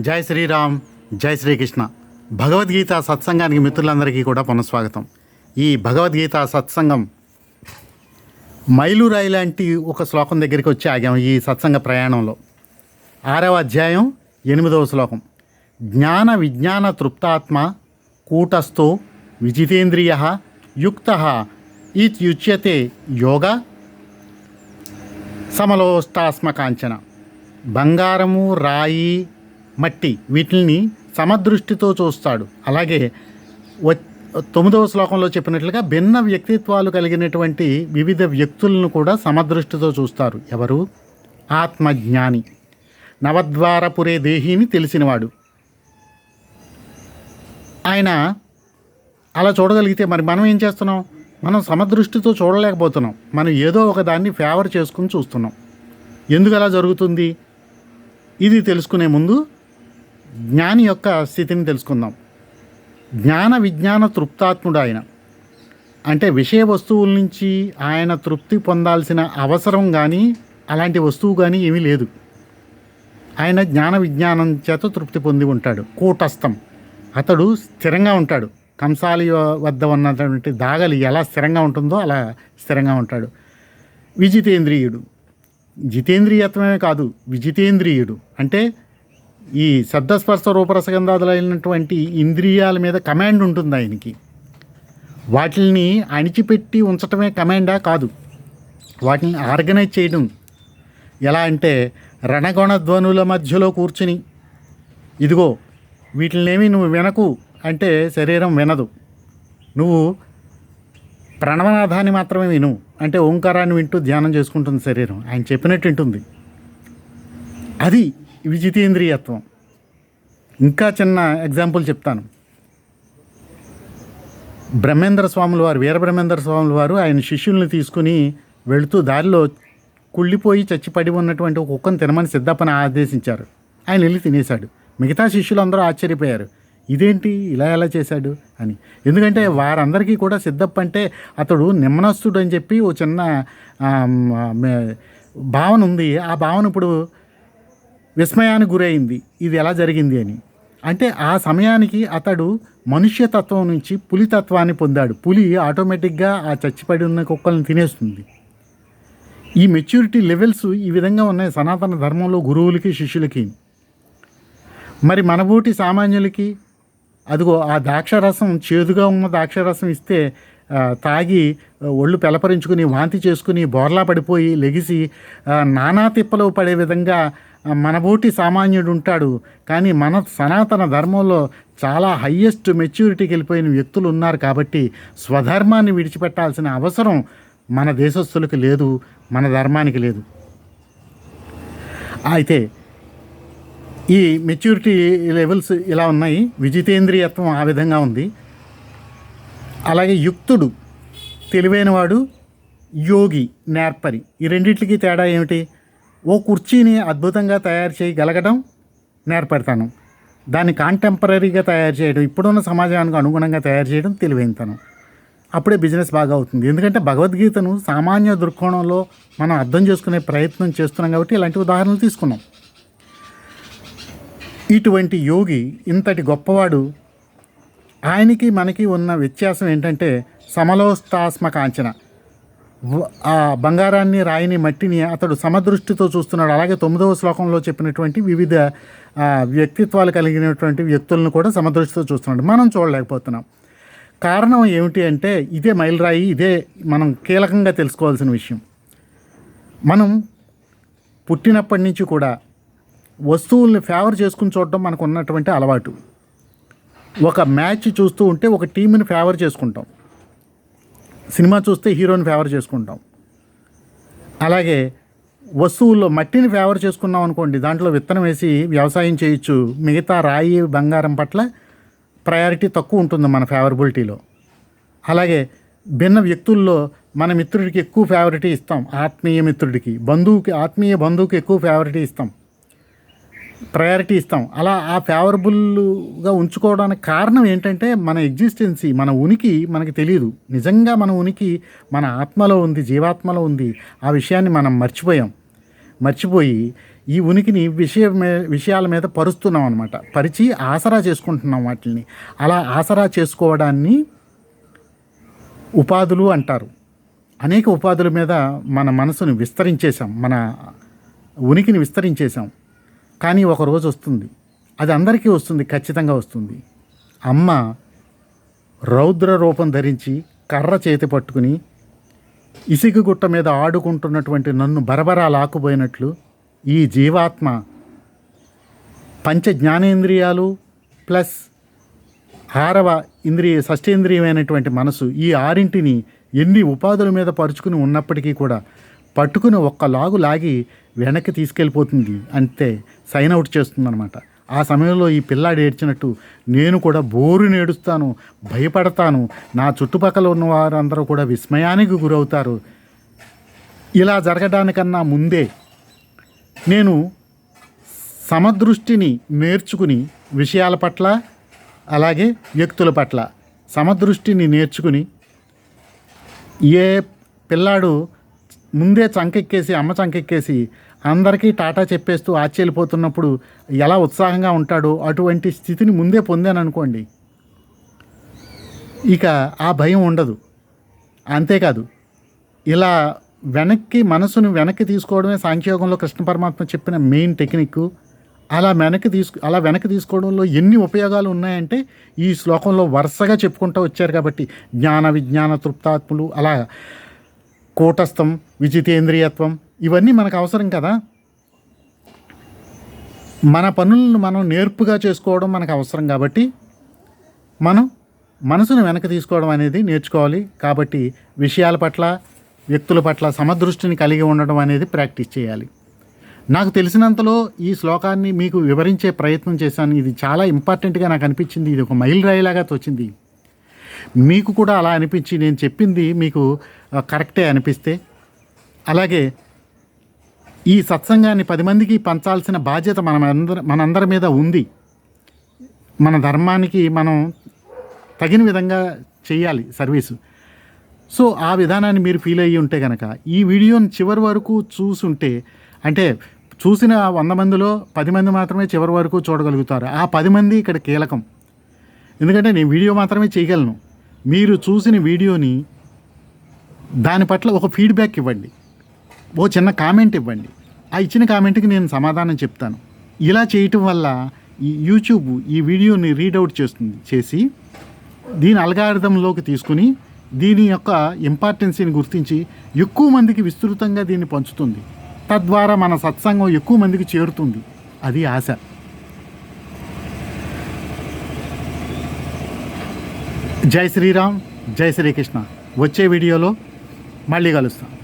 జై శ్రీరామ్ జై శ్రీకృష్ణ. భగవద్గీత సత్సంగానికి మిత్రులందరికీ కూడా పునఃస్వాగతం. ఈ భగవద్గీత సత్సంగం మైలురాయి లాంటి ఒక శ్లోకం దగ్గరికి వచ్చి ఆగాం ఈ సత్సంగ ప్రయాణంలో. ఆరవ అధ్యాయం ఎనిమిదవ శ్లోకం. జ్ఞాన విజ్ఞాన తృప్తాత్మ కూటస్థో విజితేంద్రియ యుక్త ఇత్యుచ్యతే యోగ సమలోష్టాస్మకాంచన. బంగారము రాయి మట్టి వీటిని సమదృష్టితో చూస్తాడు. అలాగే తొమ్మిదవ శ్లోకంలో చెప్పినట్లుగా భిన్న వ్యక్తిత్వాలు కలిగినటువంటి వివిధ వ్యక్తులను కూడా సమదృష్టితో చూస్తారు. ఎవరు? ఆత్మజ్ఞాని. నవద్వారపురే దేహిని తెలిసినవాడు. ఆయన అలా చూడగలిగితే మరి మనం ఏం చేస్తున్నాం? మనం సమదృష్టితో చూడలేకపోతున్నాం. మనం ఏదో ఒక దాన్ని ఫేవర్ చేసుకుని చూస్తున్నాం. ఎందుకు అలా జరుగుతుంది? ఇది తెలుసుకునే ముందు జ్ఞాని యొక్క స్థితిని తెలుసుకుందాం. జ్ఞాన విజ్ఞాన తృప్తాత్ముడు ఆయన అంటే విషయ వస్తువుల నుంచి ఆయన తృప్తి పొందాల్సిన అవసరం కానీ అలాంటి వస్తువు కానీ ఏమీ లేదు. ఆయన జ్ఞాన విజ్ఞానం చేత తృప్తి పొంది ఉంటాడు. కూటస్థం. అతడు స్థిరంగా ఉంటాడు. కంసాలి వద్ద ఉన్నటువంటి దాగలి ఎలా స్థిరంగా ఉంటుందో అలా స్థిరంగా ఉంటాడు. విజితేంద్రియుడు. జితేంద్రియత్వమే కాదు విజితేంద్రియుడు. అంటే ఈ శబ్దస్పర్శ రూపరసగంధాదులైనటువంటి ఇంద్రియాల మీద కమాండ్ ఉంటుంది ఆయనకి. వాటిని అణిచిపెట్టి ఉంచటమే కమాండా కాదు. వాటిని ఆర్గనైజ్ చేయడం. ఎలా అంటే రణగొణ ధ్వనుల మధ్యలో కూర్చుని. ఇదిగో వీటినేమి నువ్వు వినకు అంటే శరీరం వినదు. నువ్వు ప్రణవనాథాన్ని మాత్రమే విను అంటే ఓంకారాన్ని వింటూ ధ్యానం చేసుకుంటుంది శరీరం. ఆయన చెప్పినట్టు ఉంటుంది అది విజితేంద్రియత్వం. ఇంకా చిన్న ఎగ్జాంపుల్ చెప్తాను. బ్రహ్మేంద్ర స్వాముల వారు వీరబ్రహ్మేంద్ర స్వాముల వారు ఆయన శిష్యుల్ని తీసుకుని వెళుతూ దారిలో కుళ్ళిపోయి చచ్చిపడి ఉన్నటువంటి ఒక కుక్కను తినమని సిద్ధప్పని ఆదేశించారు. ఆయన వెళ్ళి తినేశాడు. మిగతా శిష్యులు అందరూ ఆశ్చర్యపోయారు. ఇదేంటి? ఇలా ఎలా చేశాడు? అని. ఎందుకంటే వారందరికీ కూడా సిద్ధప్ప అంటే అతడు నిమ్మనస్తుడు అని చెప్పి ఓ చిన్న భావన ఉంది. ఆ భావన ఇప్పుడు విస్మయానికి గురైంది. ఇది ఎలా జరిగింది అని. అంటే ఆ సమయానికి అతడు మనుష్యతత్వం నుంచి పులితత్వాన్ని పొందాడు. పులి ఆటోమేటిక్గా ఆ చచ్చిపడి ఉన్న కుక్కలను తినేస్తుంది. ఈ మెచ్యూరిటీ లెవెల్స్ ఈ విధంగా ఉన్నాయి సనాతన ధర్మంలో గురువులకి శిష్యులకి. మరి మనబోటి సామాన్యులకి అదిగో ఆ ద్రాక్షరసం చేదుగా ఉన్న ద్రాక్షరసం ఇస్తే తాగి ఒళ్ళు పెలపరించుకుని వాంతి చేసుకుని బోర్లా పడిపోయి లెగిసి నానా తిప్పలు పడే విధంగా మనబోటి సామాన్యుడు ఉంటాడు. కానీ మన సనాతన ధర్మంలో చాలా హయ్యెస్ట్ మెచ్యూరిటీకి వెళ్ళిపోయిన వ్యక్తులు ఉన్నారు కాబట్టి స్వధర్మాన్ని విడిచిపెట్టాల్సిన అవసరం మన దేశస్థులకు లేదు మన ధర్మానికి లేదు. అయితే ఈ మెచ్యూరిటీ లెవెల్స్ ఇలా ఉన్నాయి. విజితేంద్రియత్వం ఆ విధంగా ఉంది. అలాగే యుక్తుడు తెలివైనవాడు యోగి నేర్పరి ఈ రెండింటికి తేడా ఏమిటి? ఓ కుర్చీని అద్భుతంగా తయారు చేయగలగడం నేర్పడతాను. దాన్ని కాంటెంపరీగా తయారు చేయడం ఇప్పుడున్న సమాజానికి అనుగుణంగా తయారు చేయడం తెలివైనతనం అప్పుడే బిజినెస్ బాగా అవుతుంది. ఎందుకంటే భగవద్గీతను సామాన్య దృక్కోణంలో మనం అర్థం చేసుకునే ప్రయత్నం చేస్తున్నాం కాబట్టి ఇలాంటి ఉదాహరణలు తీసుకున్నాం. ఇటువంటి యోగి ఇంతటి గొప్పవాడు. ఆయనకి మనకి ఉన్న వ్యత్యాసం ఏంటంటే సమలోస్తాత్మక అంచనా ఆ బంగారాన్ని రాయిని మట్టిని అతడు సమదృష్టితో చూస్తున్నాడు. అలాగే తొమ్మిదవ శ్లోకంలో చెప్పినటువంటి వివిధ వ్యక్తిత్వాలు కలిగినటువంటి వ్యక్తులను కూడా సమదృష్టితో చూస్తున్నాడు. మనం చూడలేకపోతున్నాం. కారణం ఏమిటి అంటే ఇదే మైలురాయి ఇదే మనం కీలకంగా తెలుసుకోవాల్సిన విషయం. మనం పుట్టినప్పటి నుంచి కూడా వస్తువుల్ని ఫేవర్ చేసుకుని చూడడం మనకు ఉన్నటువంటి అలవాటు. ఒక మ్యాచ్ చూస్తూ ఉంటే ఒక టీంని ఫేవర్ చేసుకుంటాం. సినిమా చూస్తే హీరోని ఫేవర్ చేసుకుంటాం. అలాగే వస్తువుల్లో మట్టిని ఫేవర్ చేసుకున్నాం అనుకోండి దాంట్లో విత్తనం వేసి వ్యవసాయం చేయొచ్చు. మిగతా రాయి బంగారం పట్ల ప్రయారిటీ తక్కువ ఉంటుంది మన ఫేవరబిలిటీలో అలాగే భిన్న వ్యక్తుల్లో మన మిత్రుడికి ఎక్కువ ఫేవరిటీ ఇస్తాం ఆత్మీయ మిత్రుడికి. బంధువుకి ఆత్మీయ బంధువుకి ఎక్కువ ఫేవరిటీ ఇస్తాం. ప్రయారిటీ ఇస్తాం. అలా ఆ ఫేవరబుల్గా ఉంచుకోవడానికి కారణం ఏంటంటే మన ఎగ్జిస్టెన్సీ మన ఉనికి మనకి తెలియదు నిజంగా మన ఉనికి మన ఆత్మలో ఉంది జీవాత్మలో ఉంది. ఆ విషయాన్ని మనం మర్చిపోయాం. మర్చిపోయి ఈ ఉనికిని విషయ విషయాల మీద పరుస్తున్నాం అనమాట పరిచి ఆసరా చేసుకుంటున్నాం వాటిని అలా ఆసరా చేసుకోవడాన్ని ఉపాధులు అంటారు. అనేక ఉపాధుల మీద మన మనసును విస్తరించేశాం. మన ఉనికిని విస్తరించేశాం. కానీ ఒక రోజు వస్తుంది. అది అందరికీ వస్తుంది ఖచ్చితంగా వస్తుంది. అమ్మ రౌద్ర రూపం ధరించి కర్ర చేతి పట్టుకుని ఇసుక గుట్ట మీద ఆడుకుంటున్నటువంటి నన్ను బరబరా లాక్కుపోయినట్లు ఈ జీవాత్మ పంచ జ్ఞానేంద్రియాలు ప్లస్ ఆరవ ఇంద్రియ షష్ఠేంద్రియమైనటువంటి మనసు ఈ ఆరింటిని ఎన్ని ఉపాధుల మీద పరుచుకుని ఉన్నప్పటికీ కూడా పట్టుకుని ఒక్క లాగు లాగి వెనక్కి తీసుకెళ్ళిపోతుంది అంతే సైన్ అవుట్ చేస్తుందనమాట ఆ సమయంలో ఈ పిల్లాడు ఏడ్చినట్టు నేను కూడా బోరు నేడుస్తాను భయపడతాను. నా చుట్టుపక్కల ఉన్న వారందరూ కూడా విస్మయానికి గురవుతారు. ఇలా జరగడానికన్నా ముందే నేను సమదృష్టిని నేర్చుకుని విషయాల పట్ల అలాగే వ్యక్తుల పట్ల సమదృష్టిని నేర్చుకుని ఏ పిల్లాడు ముందే చంకెక్కేసి అమ్మ చంకెక్కేసి అందరికీ టాటా చెప్పేస్తూ ఆశ్చర్యపోతున్నప్పుడు ఎలా ఉత్సాహంగా ఉంటాడో అటువంటి స్థితిని ముందే పొందాననుకోండి. ఇక ఆ భయం ఉండదు. అంతేకాదు ఇలా వెనక్కి మనసును వెనక్కి తీసుకోవడమే సాంఖ్యయోగంలో కృష్ణ పరమాత్మ చెప్పిన మెయిన్ టెక్నిక్ అలా వెనక్కి తీసుకు అలా వెనక్కి తీసుకోవడంలో ఎన్ని ఉపయోగాలు ఉన్నాయంటే ఈ శ్లోకంలో వరుసగా చెప్పుకుంటూ వచ్చారు కాబట్టి జ్ఞాన విజ్ఞాన తృప్తాత్ములు అలా కూటస్థం విజితేంద్రియత్వం ఇవన్నీ మనకు అవసరం కదా? మన పనులను మనం నేర్పుగా చేసుకోవడం మనకు అవసరం కాబట్టి మనం మనసును వెనక్కి తీసుకోవడం అనేది నేర్చుకోవాలి. కాబట్టి విషయాల పట్ల వ్యక్తుల పట్ల సమదృష్టిని కలిగి ఉండడం అనేది ప్రాక్టీస్ చేయాలి. నాకు తెలిసినంతలో ఈ శ్లోకాన్ని మీకు వివరించే ప్రయత్నం చేశాను. ఇది చాలా ఇంపార్టెంట్గా నాకు అనిపించింది. ఇది ఒక మైల్ రాయిలాగా తోచింది. మీకు కూడా అలా అనిపించి నేను చెప్పింది మీకు కరెక్టే అనిపిస్తే. అలాగే ఈ సత్సంగాన్ని పది మందికి పంచాల్సిన బాధ్యత మన అందరి మనందరి మీద ఉంది. మన ధర్మానికి మనం తగిన విధంగా చేయాలి సర్వీసు. సో ఆ విధానాన్ని మీరు ఫీల్ అయ్యి ఉంటే కనుక ఈ వీడియోని చివరి వరకు చూసుంటే అంటే చూసిన వంద మందిలో పది మంది మాత్రమే చివరి వరకు చూడగలుగుతారు. ఆ పది మంది ఇక్కడ కీలకం. ఎందుకంటే నేను వీడియో మాత్రమే చేయగలను. మీరు చూసిన వీడియోని దాని పట్ల ఒక ఫీడ్బ్యాక్ ఇవ్వండి. ఓ చిన్న కామెంట్ ఇవ్వండి. ఆ ఇచ్చిన కామెంట్కి నేను సమాధానం చెప్తాను. ఇలా చేయటం వల్ల ఈ యూట్యూబ్ ఈ వీడియోని రీడౌట్ చేస్తుంది చేసి దీని అల్గారిథంలోకి తీసుకుని దీని యొక్క ఇంపార్టెన్సీని గుర్తించి ఎక్కువ మందికి విస్తృతంగా దీన్ని పంచుతుంది. తద్వారా మన సత్సంగం ఎక్కువ మందికి చేరుతుంది. అది ఆశ. జై శ్రీరామ్ జై శ్రీకృష్ణ. వచ్చే వీడియోలో మళ్ళీ కలుస్తాం.